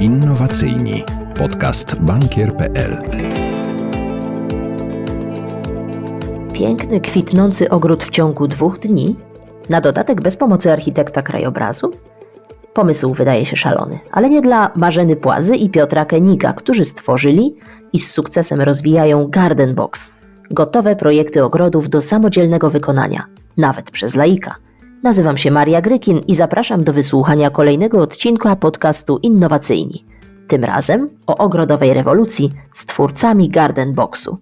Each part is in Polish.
Innowacyjni. Podcast bankier.pl. Piękny, kwitnący ogród w ciągu dwóch dni? Na dodatek bez pomocy architekta krajobrazu? Pomysł wydaje się szalony, ale nie dla Marzeny Płazy i Piotra Keniga, którzy stworzyli i z sukcesem rozwijają Garden Box. Gotowe projekty ogrodów do samodzielnego wykonania, nawet przez laika. Nazywam się Maria Grykin i zapraszam do wysłuchania kolejnego odcinka podcastu Innowacyjni. Tym razem o ogrodowej rewolucji z twórcami Garden Boxu.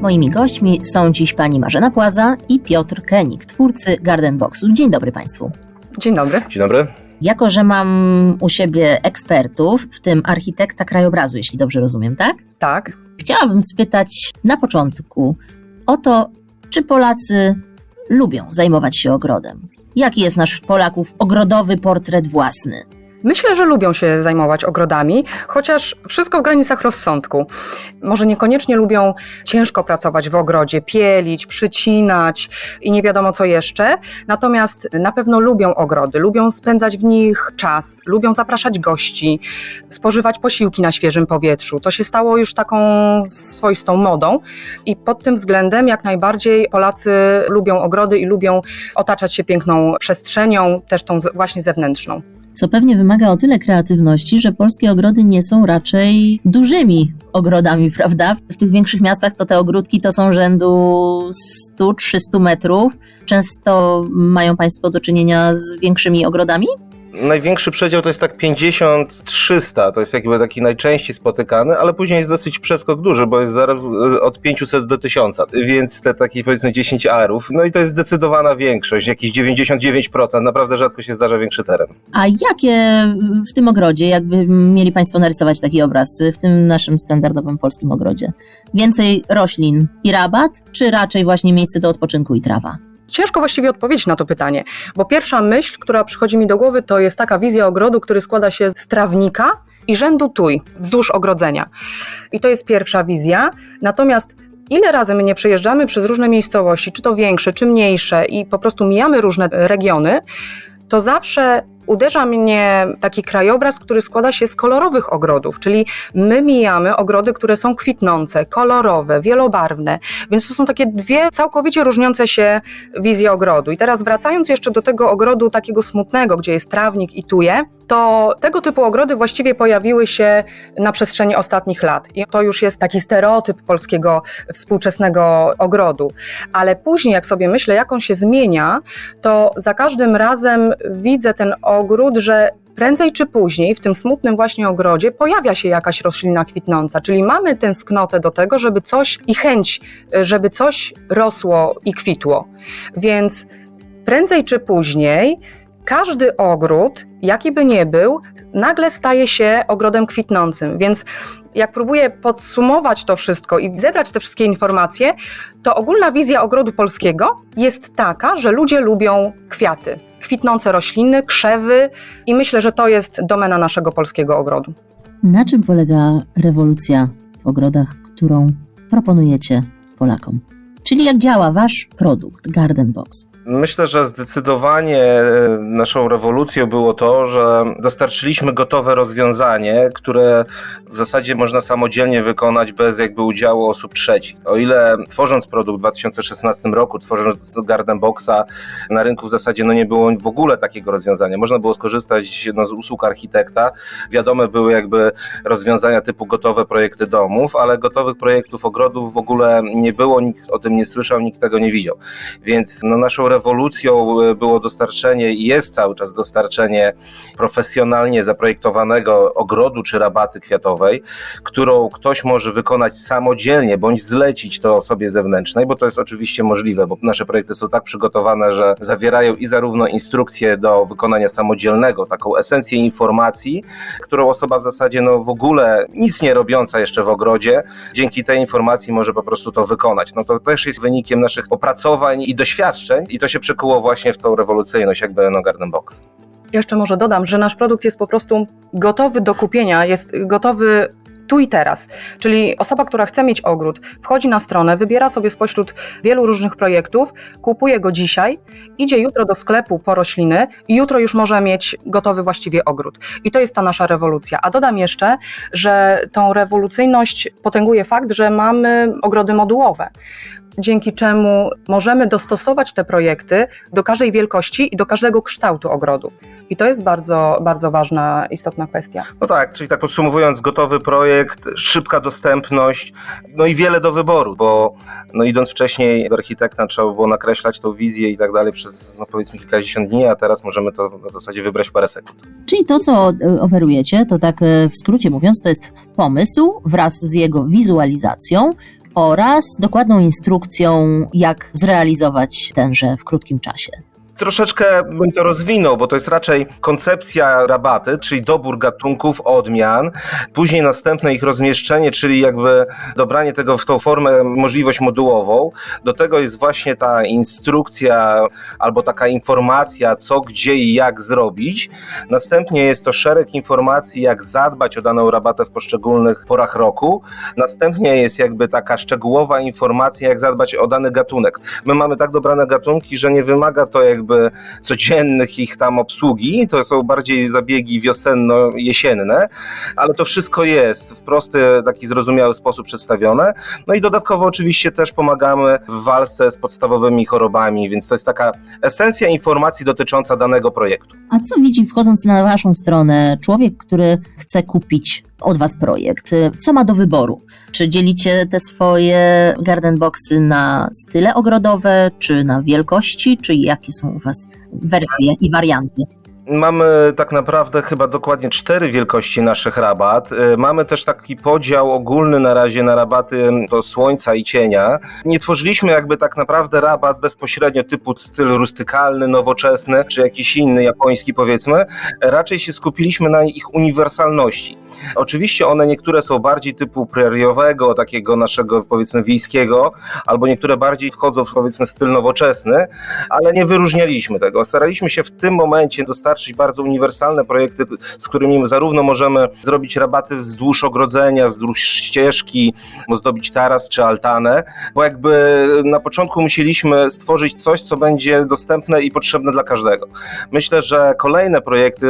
Moimi gośćmi są dziś pani Marzena Płaza i Piotr Kenik, twórcy Garden Boxu. Dzień dobry Państwu. Dzień dobry. Dzień dobry. Jako, że mam u siebie ekspertów, w tym architekta krajobrazu, jeśli dobrze rozumiem, tak? Tak. Chciałabym spytać na początku o to, czy Polacy lubią zajmować się ogrodem. Jaki jest nasz Polaków ogrodowy portret własny? Myślę, że lubią się zajmować ogrodami, chociaż wszystko w granicach rozsądku. Może niekoniecznie lubią ciężko pracować w ogrodzie, pielić, przycinać i nie wiadomo co jeszcze. Natomiast na pewno lubią ogrody, lubią spędzać w nich czas, lubią zapraszać gości, spożywać posiłki na świeżym powietrzu. To się stało już taką swoistą modą i pod tym względem jak najbardziej Polacy lubią ogrody i lubią otaczać się piękną przestrzenią, też tą właśnie zewnętrzną co pewnie wymaga o tyle kreatywności, że polskie ogrody nie są raczej dużymi ogrodami, prawda? W tych większych miastach to te ogródki to są rzędu 100-300 metrów. Często mają Państwo do czynienia z większymi ogrodami? Największy przedział to jest tak 50-300, to jest jakby taki najczęściej spotykany, ale później jest dosyć przeskok duży, bo jest zaraz od 500 do 1000, więc te takie powiedzmy 10 arów, no i to jest zdecydowana większość, jakieś 99%, naprawdę rzadko się zdarza większy teren. A jakie w tym ogrodzie, jakby mieli Państwo narysować taki obraz, w tym naszym standardowym polskim ogrodzie? Więcej roślin i rabat, czy raczej właśnie miejsce do odpoczynku i trawa? Ciężko właściwie odpowiedzieć na to pytanie, bo pierwsza myśl, która przychodzi mi do głowy, to jest taka wizja ogrodu, który składa się z trawnika i rzędu tuj wzdłuż ogrodzenia. I to jest pierwsza wizja. Natomiast ile razy my nie przejeżdżamy przez różne miejscowości, czy to większe, czy mniejsze, i po prostu mijamy różne regiony, to zawsze uderza mnie taki krajobraz, który składa się z kolorowych ogrodów, czyli my mijamy ogrody, które są kwitnące, kolorowe, wielobarwne, więc to są takie dwie całkowicie różniące się wizje ogrodu. I teraz wracając jeszcze do tego ogrodu takiego smutnego, gdzie jest trawnik i tuje, to tego typu ogrody właściwie pojawiły się na przestrzeni ostatnich lat. I to już jest taki stereotyp polskiego współczesnego ogrodu. Ale później, jak sobie myślę, jak on się zmienia, to za każdym razem widzę ten ogród, że prędzej czy później w tym smutnym właśnie ogrodzie pojawia się jakaś roślina kwitnąca, czyli mamy tęsknotę do tego, żeby coś i chęć, żeby coś rosło i kwitło. Więc prędzej czy później każdy ogród, jaki by nie był, nagle staje się ogrodem kwitnącym. Więc jak próbuję podsumować to wszystko i zebrać te wszystkie informacje, to ogólna wizja ogrodu polskiego jest taka, że ludzie lubią kwiaty, kwitnące rośliny, krzewy i myślę, że to jest domena naszego polskiego ogrodu. Na czym polega rewolucja w ogrodach, którą proponujecie Polakom? Czyli jak działa wasz produkt Garden Box? Myślę, że zdecydowanie e, naszą rewolucją było to, że dostarczyliśmy gotowe rozwiązanie, które w zasadzie można samodzielnie wykonać bez jakby udziału osób trzecich. O ile tworząc produkt w 2016 roku, tworząc Garden Boxa na rynku w zasadzie no nie było w ogóle takiego rozwiązania. Można było skorzystać no, z usług architekta. Wiadome były jakby rozwiązania typu gotowe projekty domów, ale gotowych projektów ogrodów w ogóle nie było, nikt o tym nie słyszał, nikt tego nie widział. Więc no, naszą rewolucją e, było dostarczenie i jest cały czas dostarczenie profesjonalnie zaprojektowanego ogrodu czy rabaty kwiatowej, którą ktoś może wykonać samodzielnie bądź zlecić to osobie zewnętrznej, bo to jest oczywiście możliwe, bo nasze projekty są tak przygotowane, że zawierają i zarówno instrukcje do wykonania samodzielnego, taką esencję informacji, którą osoba w zasadzie no w ogóle nic nie robiąca jeszcze w ogrodzie, dzięki tej informacji może po prostu to wykonać. No to też jest wynikiem naszych opracowań i doświadczeń i to się przekuło właśnie w tą rewolucyjność jakby no Garden Box. Jeszcze może dodam, że nasz produkt jest po prostu gotowy do kupienia, jest gotowy tu i teraz. Czyli osoba, która chce mieć ogród, wchodzi na stronę, wybiera sobie spośród wielu różnych projektów, kupuje go dzisiaj, idzie jutro do sklepu po rośliny i jutro już może mieć gotowy właściwie ogród. I to jest ta nasza rewolucja. A dodam jeszcze, że tą rewolucyjność potęguje fakt, że mamy ogrody modułowe dzięki czemu możemy dostosować te projekty do każdej wielkości i do każdego kształtu ogrodu. I to jest bardzo, bardzo ważna, istotna kwestia. No tak, czyli tak podsumowując, gotowy projekt, szybka dostępność, no i wiele do wyboru, bo no idąc wcześniej do architekta trzeba było nakreślać tą wizję i tak dalej przez no powiedzmy kilkadziesiąt dni, a teraz możemy to w zasadzie wybrać w parę sekund. Czyli to, co e, oferujecie, to tak e, w skrócie mówiąc, to jest pomysł wraz z jego wizualizacją oraz dokładną instrukcją, jak zrealizować tenże w krótkim czasie. Troszeczkę bym to rozwinął, bo to jest raczej koncepcja rabaty, czyli dobór gatunków, odmian, później następne ich rozmieszczenie, czyli jakby dobranie tego w tą formę, możliwość modułową. Do tego jest właśnie ta instrukcja albo taka informacja, co, gdzie i jak zrobić. Następnie jest to szereg informacji, jak zadbać o daną rabatę w poszczególnych porach roku. Następnie jest jakby taka szczegółowa informacja, jak zadbać o dany gatunek. My mamy tak dobrane gatunki, że nie wymaga to jakby jakby codziennych ich tam obsługi, to są bardziej zabiegi wiosenno-jesienne, ale to wszystko jest w prosty, taki zrozumiały sposób przedstawione. No i dodatkowo oczywiście też pomagamy w walce z podstawowymi chorobami, więc to jest taka esencja informacji dotycząca danego projektu. A co widzi wchodząc na Waszą stronę człowiek, który chce kupić od Was projekt? Co ma do wyboru? Czy dzielicie te swoje garden boxy na style ogrodowe, czy na wielkości, czy jakie są u Was wersje i warianty? Mamy tak naprawdę chyba dokładnie cztery wielkości naszych rabat. Y, mamy też taki podział ogólny na razie na rabaty do słońca i cienia. Nie tworzyliśmy jakby tak naprawdę rabat bezpośrednio typu styl rustykalny, nowoczesny, czy jakiś inny japoński powiedzmy. Raczej się skupiliśmy na ich uniwersalności. Oczywiście one niektóre są bardziej typu preriowego, takiego naszego powiedzmy wiejskiego, albo niektóre bardziej wchodzą w powiedzmy styl nowoczesny, ale nie wyróżnialiśmy tego. Staraliśmy się w tym momencie dostarczyć bardzo uniwersalne projekty, z którymi zarówno możemy zrobić rabaty wzdłuż ogrodzenia, wzdłuż ścieżki, zdobić taras czy altanę, bo jakby na początku musieliśmy stworzyć coś, co będzie dostępne i potrzebne dla każdego. Myślę, że kolejne projekty,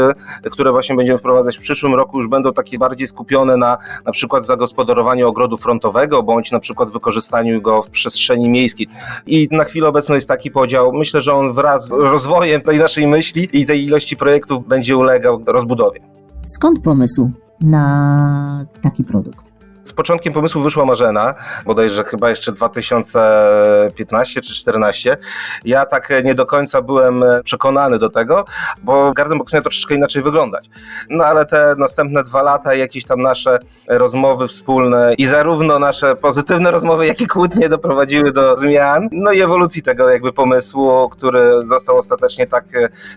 które właśnie będziemy wprowadzać w przyszłym roku, już będą takie bardziej skupione na na przykład zagospodarowaniu ogrodu frontowego, bądź na przykład wykorzystaniu go w przestrzeni miejskiej. I na chwilę obecną jest taki podział. Myślę, że on wraz z rozwojem tej naszej myśli i tej ilości projektów będzie ulegał rozbudowie. Skąd pomysł na taki produkt? Z początkiem pomysłu wyszła Marzena, bodajże chyba jeszcze 2015 czy 2014. Ja tak nie do końca byłem przekonany do tego, bo Garden Box miał troszeczkę inaczej wyglądać. No ale te następne dwa lata, jakieś tam nasze rozmowy wspólne i zarówno nasze pozytywne rozmowy, jak i kłótnie doprowadziły do zmian, no i ewolucji tego jakby pomysłu, który został ostatecznie tak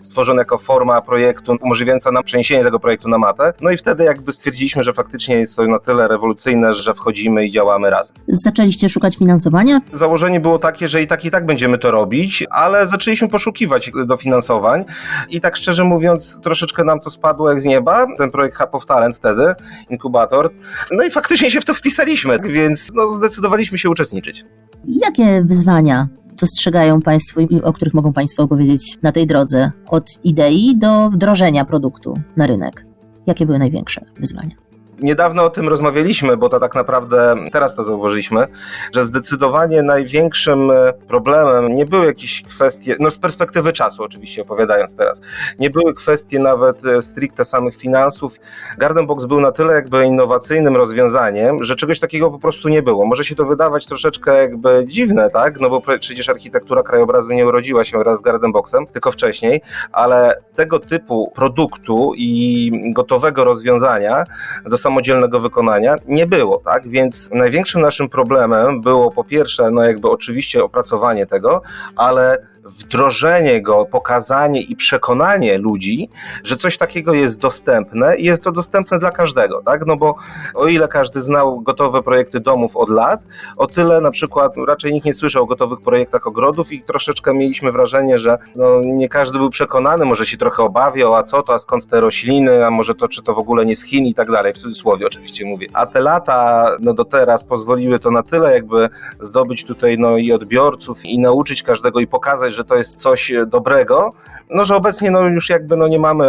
stworzony jako forma projektu umożliwiająca nam przeniesienie tego projektu na matę. No i wtedy jakby stwierdziliśmy, że faktycznie jest to na tyle rewolucyjne, że wchodzimy i działamy razem. Zaczęliście szukać finansowania? Założenie było takie, że i tak i tak będziemy to robić, ale zaczęliśmy poszukiwać dofinansowań i tak szczerze mówiąc troszeczkę nam to spadło jak z nieba, ten projekt Hub of Talent wtedy, inkubator, no i faktycznie się w to wpisaliśmy, więc no, zdecydowaliśmy się uczestniczyć. Jakie wyzwania dostrzegają Państwo i o których mogą Państwo opowiedzieć na tej drodze od idei do wdrożenia produktu na rynek? Jakie były największe wyzwania? Niedawno o tym rozmawialiśmy, bo to tak naprawdę teraz to zauważyliśmy, że zdecydowanie największym e, problemem nie były jakieś kwestie, no z perspektywy czasu oczywiście opowiadając teraz, nie były kwestie nawet e, stricte samych finansów. Garden Box był na tyle jakby innowacyjnym rozwiązaniem, że czegoś takiego po prostu nie było. Może się to wydawać troszeczkę jakby dziwne, tak? No bo przecież architektura krajobrazu nie urodziła się wraz z Garden Boxem, tylko wcześniej, ale tego typu produktu i gotowego rozwiązania do samodzielnego wykonania nie było, tak? Więc największym naszym problemem było po pierwsze, no jakby oczywiście opracowanie tego, ale wdrożenie go, pokazanie i przekonanie ludzi, że coś takiego jest dostępne i jest to dostępne dla każdego, tak? No bo o ile każdy znał gotowe projekty domów od lat, o tyle na przykład raczej nikt nie słyszał o gotowych projektach ogrodów i troszeczkę mieliśmy wrażenie, że no, nie każdy był przekonany, może się trochę obawiał, a co to, a skąd te rośliny, a może to, czy to w ogóle nie z Chin i tak dalej. Cudzysłowie oczywiście mówię. A te lata, no do teraz pozwoliły to na tyle jakby zdobyć tutaj no i odbiorców i nauczyć każdego i pokazać, że to jest coś dobrego, no że obecnie no już jakby no nie mamy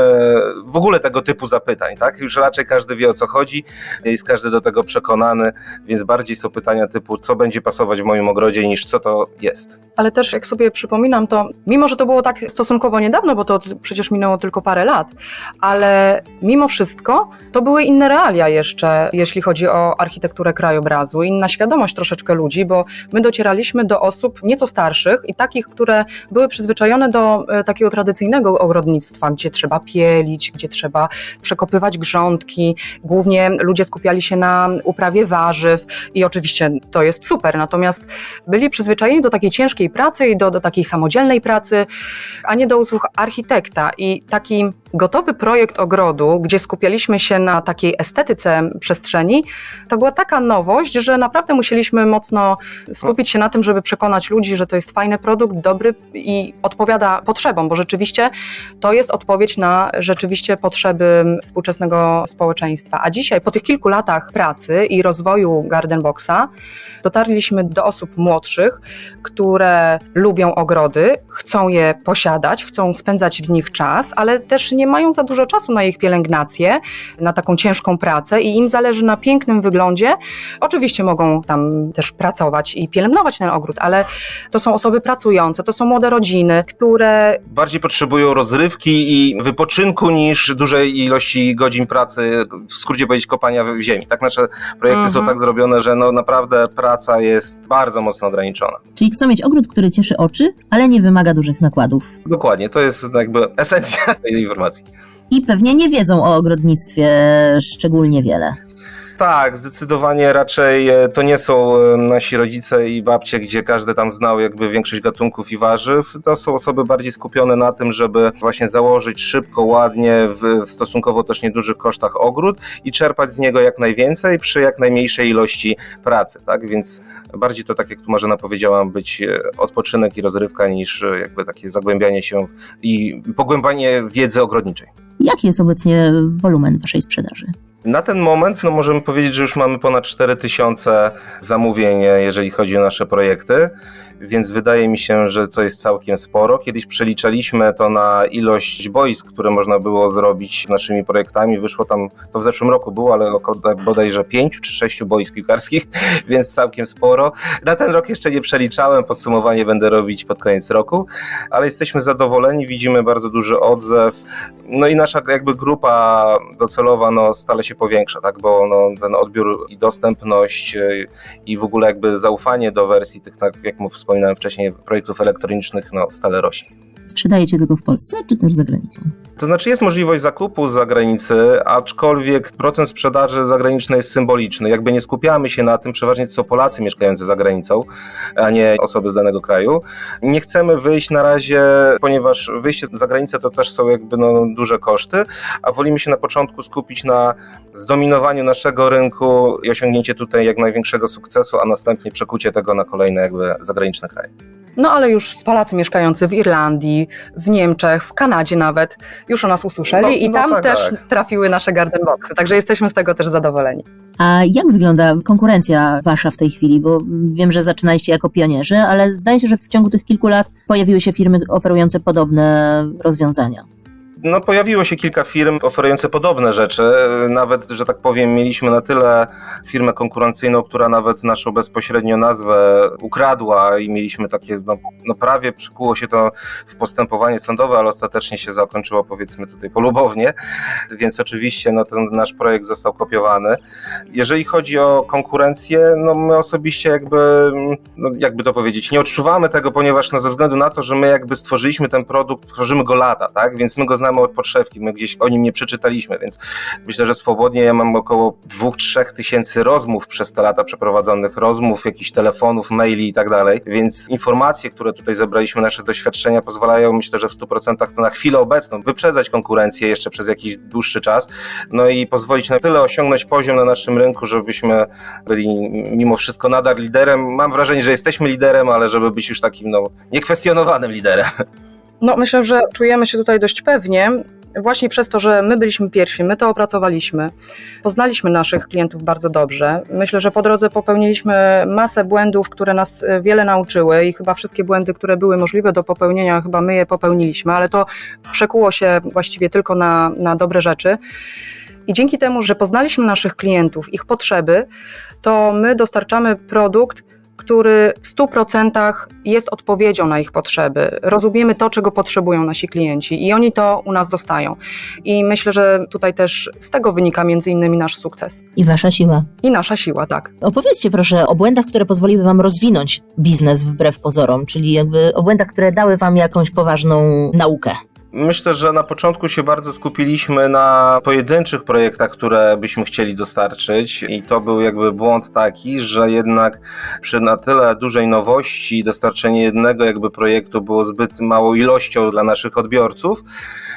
w ogóle tego typu zapytań, tak? Już raczej każdy wie o co chodzi, jest każdy do tego przekonany, więc bardziej są pytania typu co będzie pasować w moim ogrodzie niż co to jest. Ale też jak sobie przypominam, to mimo, że to było tak stosunkowo niedawno, bo to przecież minęło tylko parę lat, ale mimo wszystko to były inne realia jeszcze, jeśli chodzi o architekturę krajobrazu, inna świadomość troszeczkę ludzi, bo my docieraliśmy do osób nieco starszych i takich, które były przyzwyczajone do e, takiego tradycyjnego ogrodnictwa, gdzie trzeba pielić, gdzie trzeba przekopywać grządki. Głównie ludzie skupiali się na uprawie warzyw i oczywiście to jest super, natomiast byli przyzwyczajeni do takiej ciężkiej pracy i do, do takiej samodzielnej pracy, a nie do usług architekta. I taki gotowy projekt ogrodu, gdzie skupialiśmy się na takiej estetyce przestrzeni, to była taka nowość, że naprawdę musieliśmy mocno skupić się na tym, żeby przekonać ludzi, że to jest fajny produkt, dobry i odpowiada potrzebom, bo rzeczywiście to jest odpowiedź na rzeczywiście potrzeby współczesnego społeczeństwa. A dzisiaj, po tych kilku latach pracy i rozwoju Garden Boxa, dotarliśmy do osób młodszych, które lubią ogrody, chcą je posiadać, chcą spędzać w nich czas, ale też nie mają za dużo czasu na ich pielęgnację, na taką ciężką pracę i im zależy na pięknym wyglądzie. Oczywiście mogą tam też pracować i pielęgnować ten ogród, ale to są osoby pracujące, to są młode rodziny, które Bardziej potrzebują rozrywki i wypoczynku niż dużej ilości godzin pracy, w skrócie powiedzieć kopania w ziemi. Tak nasze projekty są Mhm. tak zrobione, że no naprawdę praca jest bardzo mocno ograniczona. Czyli chcą mieć ogród, który cieszy oczy, ale nie wymaga dużych nakładów. Dokładnie, to jest jakby esencja tej informacji. I pewnie nie wiedzą o ogrodnictwie szczególnie wiele. Tak, zdecydowanie raczej e, to nie są e, nasi rodzice i babcie, gdzie każdy tam znał jakby większość gatunków i warzyw. To są osoby bardziej skupione na tym, żeby właśnie założyć szybko, ładnie, w, w stosunkowo też niedużych kosztach ogród i czerpać z niego jak najwięcej przy jak najmniejszej ilości pracy, tak? Więc bardziej to, tak jak tu Marzena powiedziała, być e, odpoczynek i rozrywka niż e, jakby takie zagłębianie się i pogłębianie wiedzy ogrodniczej. Jaki jest obecnie wolumen waszej sprzedaży? Na ten moment no możemy powiedzieć, że już mamy ponad 4000 zamówień, jeżeli chodzi o nasze projekty, więc wydaje mi się, że to jest całkiem sporo. Kiedyś przeliczaliśmy to na ilość boisk, które można było zrobić naszymi projektami. Wyszło tam, to w zeszłym roku było, ale około tak bodajże 5 czy 6 boisk piłkarskich, więc całkiem sporo. Na ten rok jeszcze nie przeliczałem, podsumowanie będę robić pod koniec roku, ale jesteśmy zadowoleni, widzimy bardzo duży odzew. No i nasza jakby grupa docelowa no, stale się powiększa, tak? bo no, ten odbiór i dostępność y, i w ogóle jakby zaufanie do wersji tych, tak jak mu wspominałem wcześniej, projektów elektronicznych no, stale rośnie. Sprzedajecie tylko w Polsce, czy też za granicą? To znaczy jest możliwość zakupu z zagranicy, aczkolwiek procent sprzedaży zagranicznej jest symboliczny. Jakby nie skupiamy się na tym, przeważnie są Polacy mieszkający za granicą, a nie osoby z danego kraju. Nie chcemy wyjść na razie, ponieważ wyjście za granicę to też są jakby no, duże koszty, a wolimy się na początku skupić na zdominowaniu naszego rynku i osiągnięcie tutaj jak największego sukcesu, a następnie przekucie tego na kolejne jakby zagraniczne kraje. No ale już Polacy mieszkający w Irlandii, w Niemczech, w Kanadzie nawet już o nas usłyszeli No, i no tam tak, też tak. trafiły nasze garden boxy, także jesteśmy z tego też zadowoleni. A jak wygląda konkurencja wasza w tej chwili? Bo wiem, że zaczynaliście jako pionierzy, ale zdaje się, że w ciągu tych kilku lat pojawiły się firmy oferujące podobne rozwiązania. No, pojawiło się kilka firm oferujące podobne rzeczy. Nawet, że tak powiem, mieliśmy na tyle firmę konkurencyjną, która nawet naszą bezpośrednio nazwę ukradła i mieliśmy takie, no, no prawie przykuło się to w postępowanie sądowe, ale ostatecznie się zakończyło powiedzmy tutaj polubownie, więc oczywiście no, ten nasz projekt został kopiowany. Jeżeli chodzi o konkurencję, no my osobiście jakby, no, jakby to powiedzieć, nie odczuwamy tego, ponieważ no, ze względu na to, że my jakby stworzyliśmy ten produkt, tworzymy go lata, tak, więc my go znamy od podszewki, my gdzieś o nim nie przeczytaliśmy, więc myślę, że swobodnie ja mam około 2-3 tysięcy rozmów przez te lata przeprowadzonych, rozmów, jakichś telefonów, maili i tak dalej, więc informacje, które tutaj zebraliśmy, nasze doświadczenia pozwalają, myślę, że w 100% to na chwilę obecną wyprzedzać konkurencję jeszcze przez jakiś dłuższy czas, no i pozwolić na tyle osiągnąć poziom na naszym rynku, żebyśmy byli mimo wszystko nadal liderem. Mam wrażenie, że jesteśmy liderem, ale żeby być już takim no, niekwestionowanym liderem. No myślę, że czujemy się tutaj dość pewnie. właśnie przez to, że my byliśmy pierwsi, my to opracowaliśmy, poznaliśmy naszych klientów bardzo dobrze. Myślę, że po drodze popełniliśmy masę błędów, które nas e, wiele nauczyły i chyba wszystkie błędy, które były możliwe do popełnienia, chyba my je popełniliśmy, ale to przekuło się właściwie tylko na, na dobre rzeczy. I dzięki temu, że poznaliśmy naszych klientów, ich potrzeby, to my dostarczamy produkt, który w 100% jest odpowiedzią na ich potrzeby. Rozumiemy to, czego potrzebują nasi klienci i oni to u nas dostają. I myślę, że tutaj też z tego wynika między innymi nasz sukces I wasza siła. i nasza siła, tak. Opowiedzcie proszę o błędach, które pozwoliły wam rozwinąć biznes wbrew pozorom, czyli jakby o błędach, które dały wam jakąś poważną naukę. Myślę, że na początku się bardzo skupiliśmy na pojedynczych projektach, które byśmy chcieli dostarczyć i to był jakby błąd taki, że jednak przy na tyle dużej nowości dostarczenie jednego jakby projektu było zbyt małą ilością dla naszych odbiorców.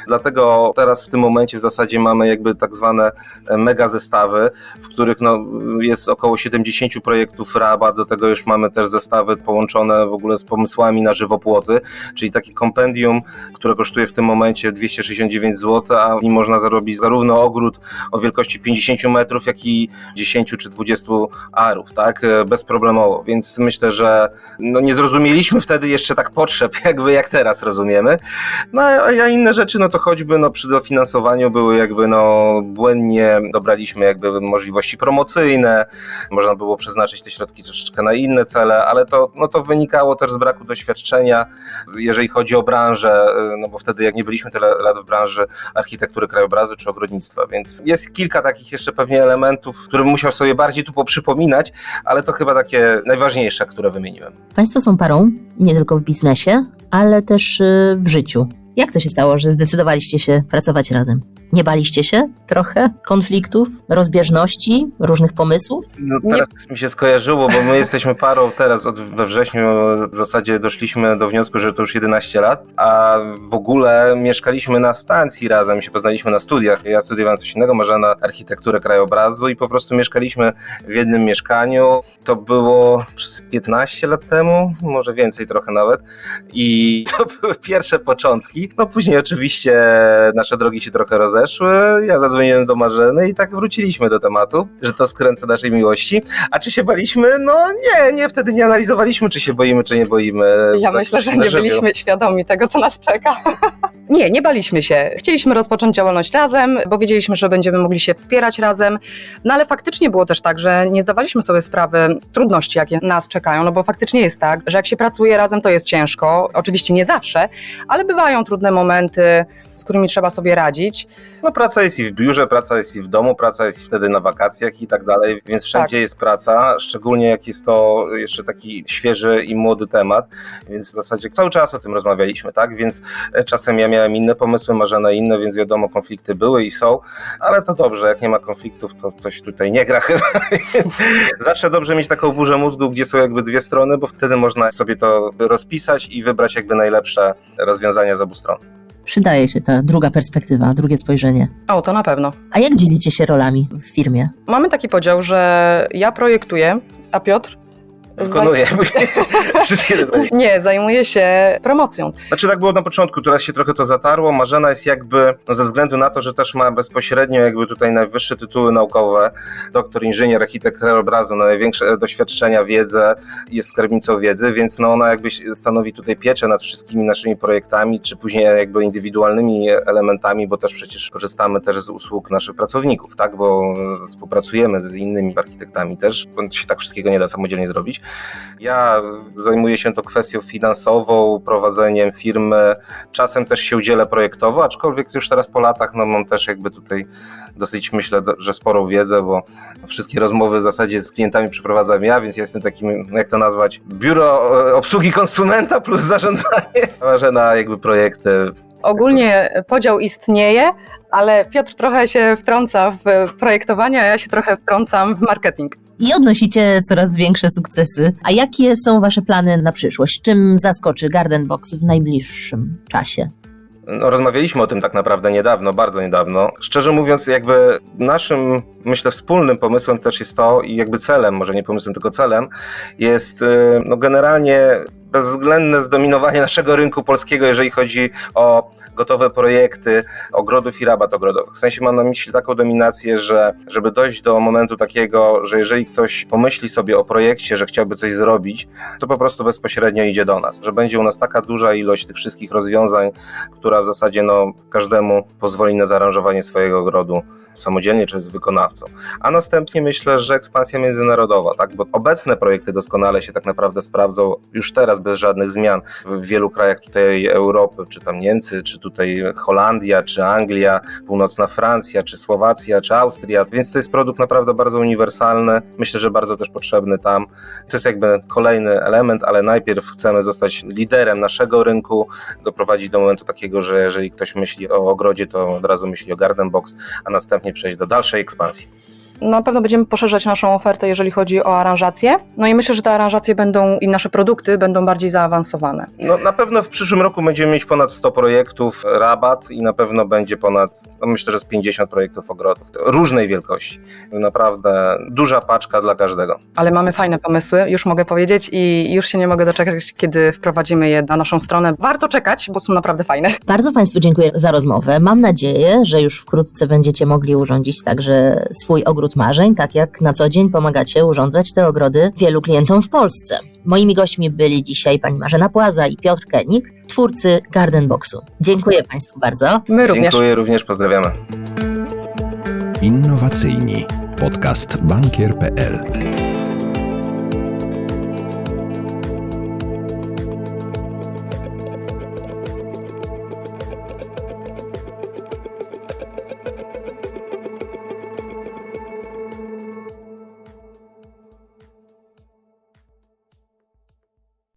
Dlatego teraz w tym momencie w zasadzie mamy jakby tak zwane mega zestawy, w których no, jest około 70 projektów rabat, do tego już mamy też zestawy połączone w ogóle z pomysłami na żywopłoty, czyli takie kompendium, które kosztuje w tym momencie 269 zł, a w nim można zarobić zarówno ogród o wielkości 50 metrów, jak i 10 czy 20 arów, tak, bezproblemowo, więc myślę, że no nie zrozumieliśmy wtedy jeszcze tak potrzeb, jakby jak teraz rozumiemy, no a inne rzeczy, no to choćby no przy dofinansowaniu były jakby no błędnie dobraliśmy jakby możliwości promocyjne, można było przeznaczyć te środki troszeczkę na inne cele, ale to, no to wynikało też z braku doświadczenia, jeżeli chodzi o branżę, no bo wtedy jak nie byliśmy tyle lat w branży architektury krajobrazu czy ogrodnictwa, więc jest kilka takich jeszcze pewnie elementów, które musiał sobie bardziej tu poprzypominać, ale to chyba takie najważniejsze, które wymieniłem. Państwo są parą nie tylko w biznesie, ale też y, w życiu. Jak to się stało, że zdecydowaliście się pracować razem? Nie baliście się trochę konfliktów, rozbieżności, różnych pomysłów? No, teraz mi się skojarzyło, bo my jesteśmy parą teraz od, we wrześniu w zasadzie doszliśmy do wniosku, że to już 11 lat, a w ogóle mieszkaliśmy na stacji razem, się poznaliśmy na studiach. Ja studiowałem coś innego, Marzena architekturę krajobrazu i po prostu mieszkaliśmy w jednym mieszkaniu. To było przez 15 lat temu, może więcej trochę nawet i to były pierwsze początki. No później oczywiście nasze drogi się trochę rozeszły, ja zadzwoniłem do Marzeny i tak wróciliśmy do tematu, że to skręca naszej miłości. A czy się baliśmy? No nie, nie, wtedy nie analizowaliśmy, czy się boimy, czy nie boimy. Ja Tak myślę, że nie byliśmy świadomi tego, co nas czeka. Nie, nie baliśmy się. Chcieliśmy rozpocząć działalność razem, bo wiedzieliśmy, że będziemy mogli się wspierać razem. No ale faktycznie było też tak, że nie zdawaliśmy sobie sprawy trudności, jakie nas czekają, no bo faktycznie jest tak, że jak się pracuje razem, to jest ciężko. Oczywiście nie zawsze, ale bywają trudne momenty, z którymi trzeba sobie radzić. No praca jest i w biurze, praca jest i w domu, praca jest wtedy na wakacjach i tak dalej, więc wszędzie jest praca, szczególnie jak jest to jeszcze taki świeży i młody temat, więc w zasadzie cały czas o tym rozmawialiśmy, tak, więc e, czasem ja miałem inne pomysły, Marzena inne, więc wiadomo, konflikty były i są, ale to dobrze, jak nie ma konfliktów, to coś tutaj nie gra chyba, więc zawsze dobrze mieć taką burzę mózgu, gdzie są jakby dwie strony, bo wtedy można sobie to rozpisać i wybrać jakby najlepsze rozwiązania z obu stron. Przydaje się ta druga perspektywa, drugie spojrzenie. O, to na pewno. A jak dzielicie się rolami w firmie? Mamy taki podział, że ja projektuję, a Piotr Wykonuję te Nie, zajmuje się promocją. Znaczy tak było na początku, teraz się trochę to zatarło. Marzena jest jakby, no ze względu na to, że też ma bezpośrednio jakby tutaj najwyższe tytuły naukowe, doktor, inżynier, architekt krajobrazu, no największe doświadczenia, wiedzę, jest skarbnicą wiedzy, więc no ona jakby stanowi tutaj pieczę nad wszystkimi naszymi projektami, czy później jakby indywidualnymi elementami, bo też przecież korzystamy też z usług naszych pracowników, tak, bo współpracujemy z innymi architektami też, bo się tak wszystkiego nie da samodzielnie zrobić. Ja zajmuję się to kwestią finansową, prowadzeniem firmy. Czasem też się udzielę projektowo, aczkolwiek już teraz po latach no, mam też jakby tutaj dosyć myślę, że sporą wiedzę, bo wszystkie rozmowy w zasadzie z klientami przeprowadzam ja, więc jestem takim, jak to nazwać, biuro e, obsługi konsumenta plus zarządzanie. Marzena jakby projekty. Ogólnie podział istnieje, ale Piotr trochę się wtrąca w projektowanie, a ja się trochę wtrącam w marketing. I odnosicie coraz większe sukcesy. A jakie są wasze plany na przyszłość? Czym zaskoczy Garden Box w najbliższym czasie? No, rozmawialiśmy o tym tak naprawdę niedawno, bardzo niedawno. Szczerze mówiąc, jakby naszym, myślę, wspólnym pomysłem też jest to, i jakby celem, może nie pomysłem, tylko celem, jest y, no, generalnie bezwzględne zdominowanie naszego rynku polskiego, jeżeli chodzi o gotowe projekty ogrodów i rabat ogrodowych. W sensie mam na myśli taką dominację, że żeby dojść do momentu takiego, że jeżeli ktoś pomyśli sobie o projekcie, że chciałby coś zrobić, to po prostu bezpośrednio idzie do nas, że będzie u nas taka duża ilość tych wszystkich rozwiązań, która w zasadzie no, każdemu pozwoli na zaaranżowanie swojego ogrodu samodzielnie czy z wykonawcą. A następnie myślę, że ekspansja międzynarodowa, tak? bo obecne projekty doskonale się tak naprawdę sprawdzą już teraz bez żadnych zmian w wielu krajach tutaj Europy, czy tam Niemcy, czy tutaj Holandia, czy Anglia, północna Francja, czy Słowacja, czy Austria, więc to jest produkt naprawdę bardzo uniwersalny, myślę, że bardzo też potrzebny tam. To jest jakby kolejny element, ale najpierw chcemy zostać liderem naszego rynku, doprowadzić do momentu takiego, że jeżeli ktoś myśli o ogrodzie, to od razu myśli o Garden Box, a następnie przejść do dalszej ekspansji. Na pewno będziemy poszerzać naszą ofertę, jeżeli chodzi o aranżacje. No i myślę, że te aranżacje będą i nasze produkty będą bardziej zaawansowane. No, na pewno w przyszłym roku będziemy mieć ponad 100 projektów rabat i na pewno będzie ponad, no myślę, że z 50 projektów ogrodów różnej wielkości. Naprawdę duża paczka dla każdego. Ale mamy fajne pomysły, już mogę powiedzieć, i już się nie mogę doczekać, kiedy wprowadzimy je na naszą stronę. Warto czekać, bo są naprawdę fajne. Bardzo Państwu dziękuję za rozmowę. Mam nadzieję, że już wkrótce będziecie mogli urządzić także swój ogród marzeń, tak jak na co dzień pomagacie urządzać te ogrody wielu klientom w Polsce. Moimi gośćmi byli dzisiaj pani Marzena Płaza i Piotr Kenik, twórcy Garden Boxu. Dziękuję Państwu bardzo. My również. Dziękuję również, pozdrawiamy. Innowacyjni. Podcast bankier.pl